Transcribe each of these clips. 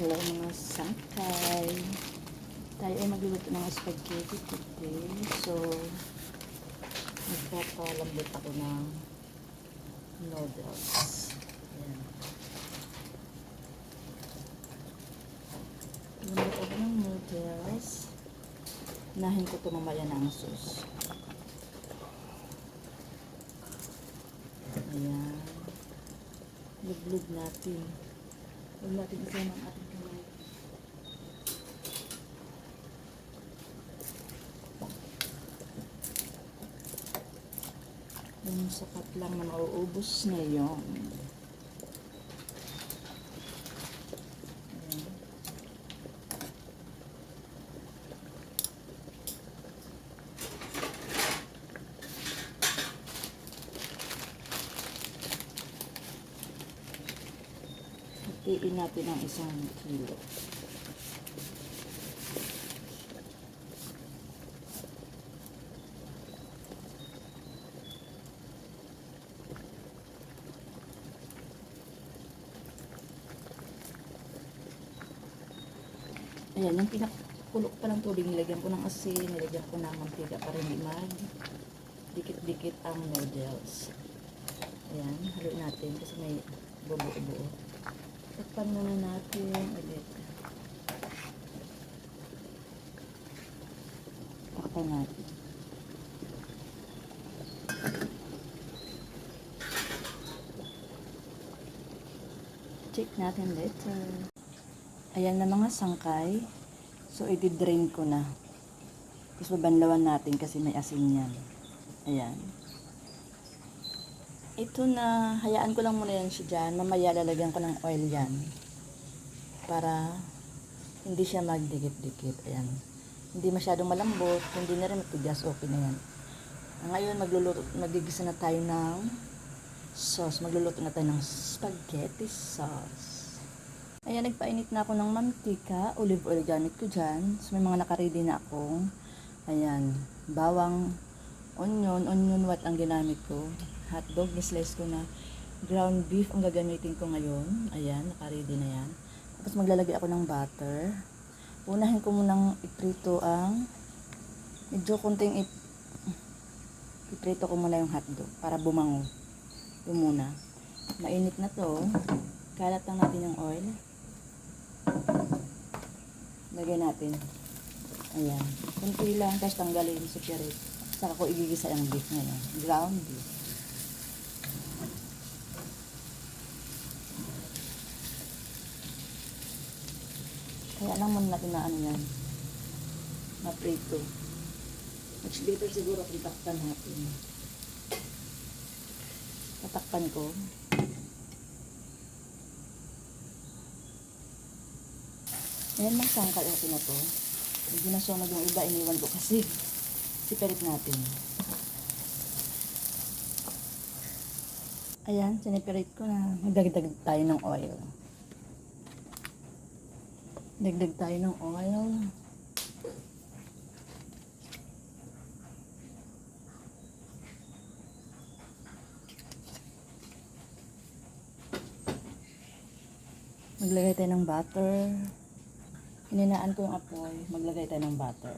Hello mga sangkay. Tayo ay magluluto ng spaghetti today. So, magpapalambot ako ng noodles. Ayan. Lambot ako ng noodles. Nahin ko ito mamaya na ang sauce. Ayan. Lublog natin. Huwag natin isama ang ating lang na mauubos ngayon. Ayan. Hatiin natin ang isang kilo. Ayan, yung pinakulok pa ng tubig, nilagyan ko ng asin, nilagyan ko ng mantika para hindi mag dikit-dikit ang noodles. Ayan, haluin natin kasi may bubuo-buo. Takpan muna natin ulit. Takpan natin. Check natin later. Ayan na mga sangkay. So, i-drain ko na. Tapos babanlawan natin kasi may asin yan. Ayan. Ito na, hayaan ko lang muna yan siya dyan. Mamaya lalagyan ko ng oil yan. Para hindi siya magdikit-dikit. Ayan. Hindi masyadong malambot, hindi na rin matigas. Okay na yan. Ngayon, magluluto, magigisa na tayo ng sauce. Magluluto na tayo ng spaghetti sauce. Ayan, nagpainit na ako ng mantika. Olive oil gamit ko dyan. So, may mga nakaready na akong, ayan, bawang, onion, onion what ang ginamit ko. Hotdog, slice ko na. Ground beef ang gagamitin ko ngayon. Ayan, nakaready na yan. Tapos maglalagay ako ng butter. Unahin ko munang iprito ang medyo konting ip iprito ko muna yung hotdog para bumango. Ito muna. Mainit na to. Kalat lang natin yung oil. Lagay natin. Ayan. Kunti lang. Tapos tanggalin sa separate. Saka ko igigisa yung beef ngayon. Ground beef. Kaya lang muna natin na ano yan. Na prito. Much better siguro kung takpan natin. Tatakpan ko. Ayan lang sangkal natin na. Hindi na sunog yung iba, iniwan ko kasi siperit natin. Ayan, siniperit ko na. Magdagdag tayo ng oil. Dagdag tayo ng oil. Maglagay tayo ng butter. Ininaan ko yung apoy. Maglagay tayo ng butter.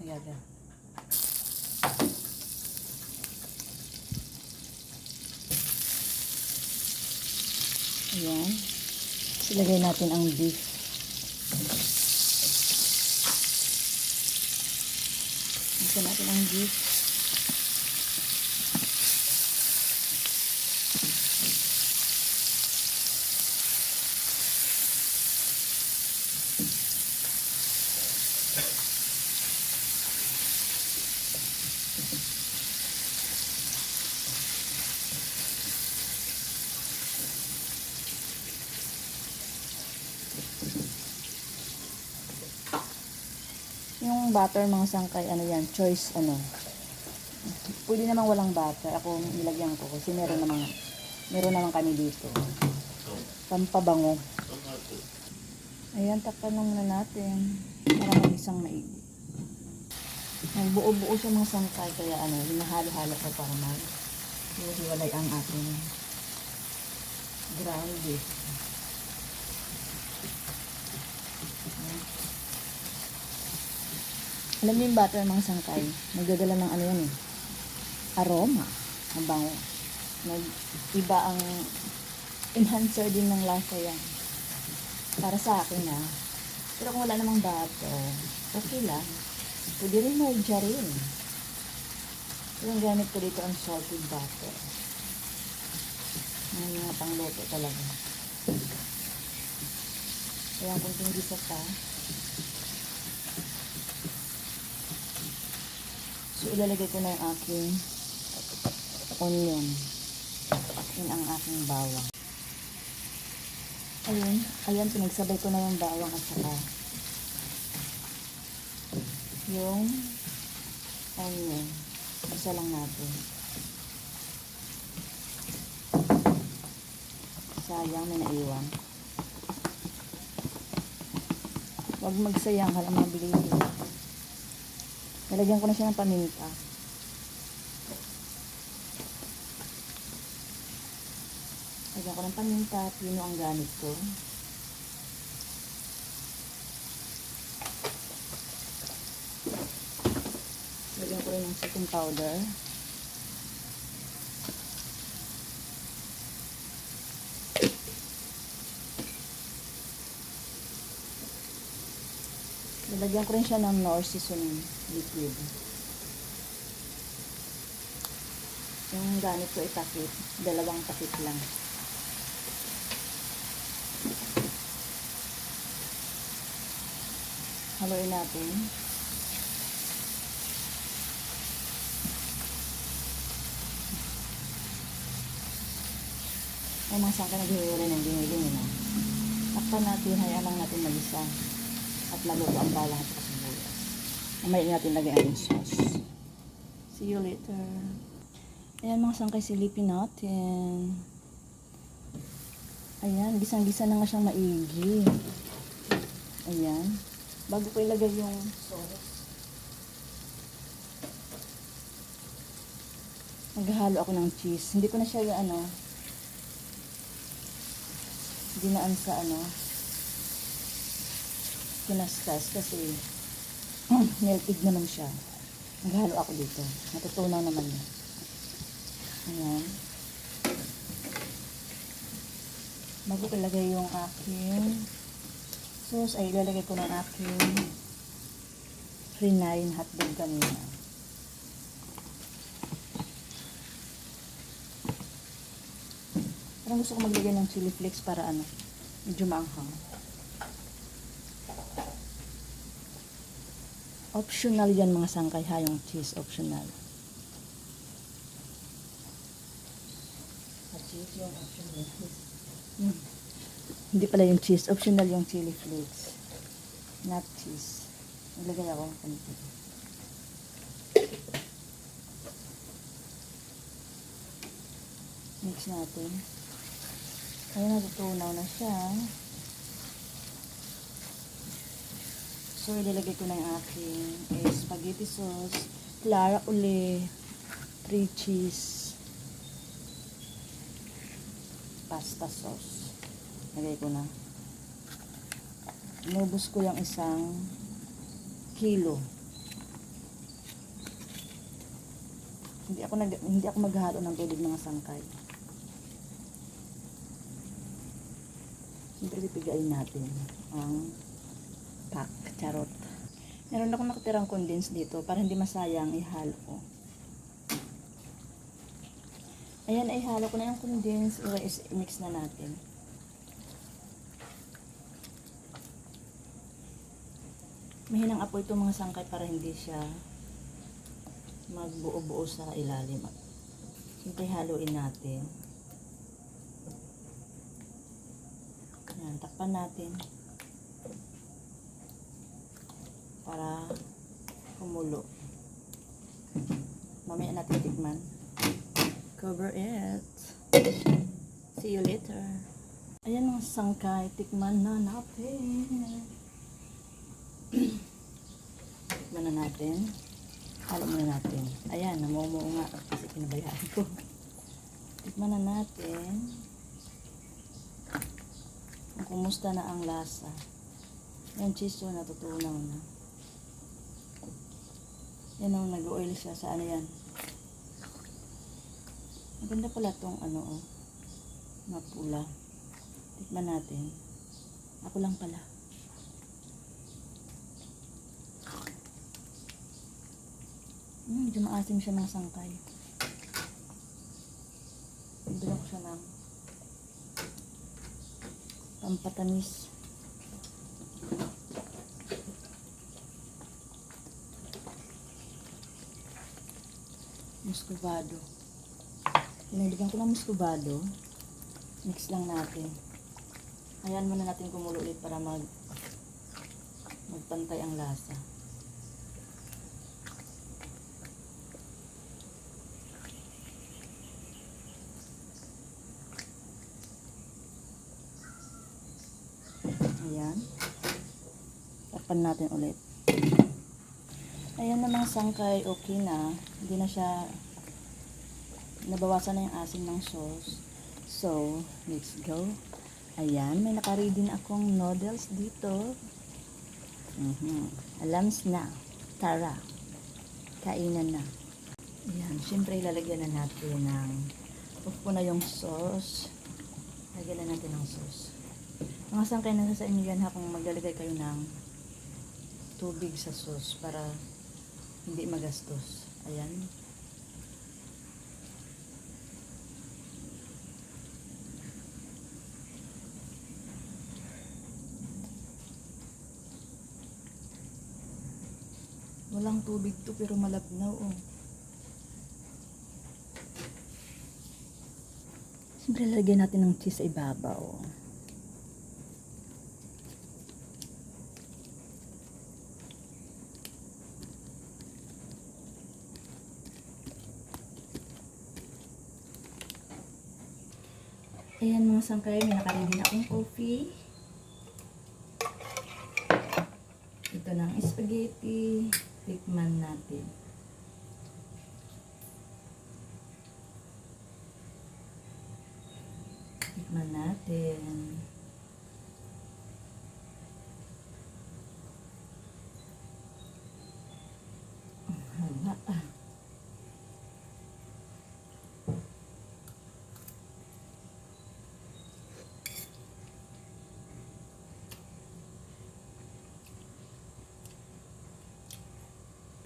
Ayan. Ayan. Ilagay natin ang beef. Ilagay natin ang beef. Yung butter mga sangkay, ano yan, choice ano. Pwede namang walang butter. Ako nilagyan ko kasi meron namang meron naman kami dito. Pampabango. Ayan, takpan lang muna natin para isang maigi. Nagbuo-buo siya mga sangkay kaya ano, hinahalo-halo ko para mag hiwalay ang ating Ground beef. Alam niyo yung butter mga sangkay, nagdadala ng ano yan eh, aroma, ang bango. Nag, iba ang enhancer din ng lasa yan. Para sa akin ah. Pero kung wala namang butter, okay lang. Pwede rin margarine. Pero ang gamit ko dito ang salted butter. Ang mga pangluto talaga. Kaya kung gisa pa, So, ilalagay ko na yung aking onion. Yun ang aking bawang. Ayun. Ayan, pinagsabay ko na yung bawang at saka yung onion. Isa lang natin. Sayang, may naiwan. Huwag magsayang, halang mabili. Nalagyan ko na siya ng paminta. Lagyan ko ng paminta, pino ang gamit ko. Lagyan ko rin ng chicken powder. Lalagyan ko rin siya ng Nor seasoning liquid. Yung gamit ko itakip, dalawang takip lang. Haluin natin. Ay, mga sangka naghihiwalay ng dingay-dingay na. Takpan natin, hayaan lang natin mag-isa. At maluto ang bawang at sibuyas. Mamaya natin lagyan ang sauce. See you later. Ayan mga sangkay, silipin natin. Ayan, gisang-gisa na nga siyang maigi. Ayan. Bago ko ilagay yung sauce. Naghahalo ako ng cheese. Hindi ko na siya ano, dinaan sa ano, kinaskas kasi melted naman siya. Naghalo ako dito. Natutunaw naman niya. Ayan. Bago ilagay yung aking sauce, ay ilalagay ko ng aking rinain hotdog kanina. Parang gusto ko maglagay ng chili flakes para ano, medyo maanghang. Optional yan mga sangkay ha, yung cheese optional. Cheese yung optional. Hmm. Hindi pala yung cheese, optional yung chili flakes. Not cheese. Naglagay ako ng konti. Mix natin. Ayan, natutunaw na siya. So, ilalagay ko na yung aking eh, spaghetti sauce. Clara uli. Three cheese. Pasta sauce. Lagay ko na. Inubos ko yung isang kilo. Hindi ako nag hindi ako maghalo ng tubig mga sangkay. Siyempre pipigain natin ang pack, charot. Meron akong nakatirang condense dito para hindi masayang ihalo ko. Ayan, ihalo ko na yung condense. I-mix na natin. Mahinang apoy ito mga sangkay para hindi siya magbuo-buo sa ilalim. Siyempre haluin natin. Ayan, takpan natin. Para kumulo. Mamaya natin tikman. Cover it. See you later. Ayan mga sangkay, tikman na natin. tikman na natin. Halo muna natin. Ayan, namumuo nga kasi pinabayaan ko. Tikman na natin. kumusta na ang lasa. Yan, cheese yun, natutunaw na. Yan ang nag-oil siya sa ano yan. Maganda pala tong ano oh. Mapula. Tikman natin. Ako lang pala. Hmm, medyo maasim siya ng sangkay. Bibigyan ko siya ng pampatamis. Muscovado. Piniligan ko ng muscovado. Mix lang natin. Hayaan muna natin kumulo ulit para mag magpantay ang lasa. Ayan. Tapan natin ulit. Ayan namang sangkay, okay na. Hindi na siya, nabawasan na yung asin ng sauce. So, let's go. Ayan, may nakaready din akong noodles dito. Mhm. Alams na. Tara. Kainan na. Ayan, syempre ilalagyan na natin ng upo na yung sauce. Lagyan na natin ng sauce. Mga sangkay na sa inyo yan ha kung maglalagay kayo ng tubig sa sauce para hindi magastos. Ayan. Walang tubig to pero malabnaw oh. Siyempre lagyan natin ng cheese sa ibabaw. Ayan mga sangkay, may nakaready na akong coffee. Ito ng spaghetti. Tikman natin. Tikman natin.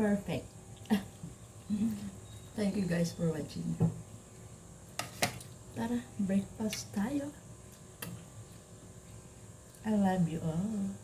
Perfect. Thank you guys for watching. Tara, breakfast tayo. I love you all.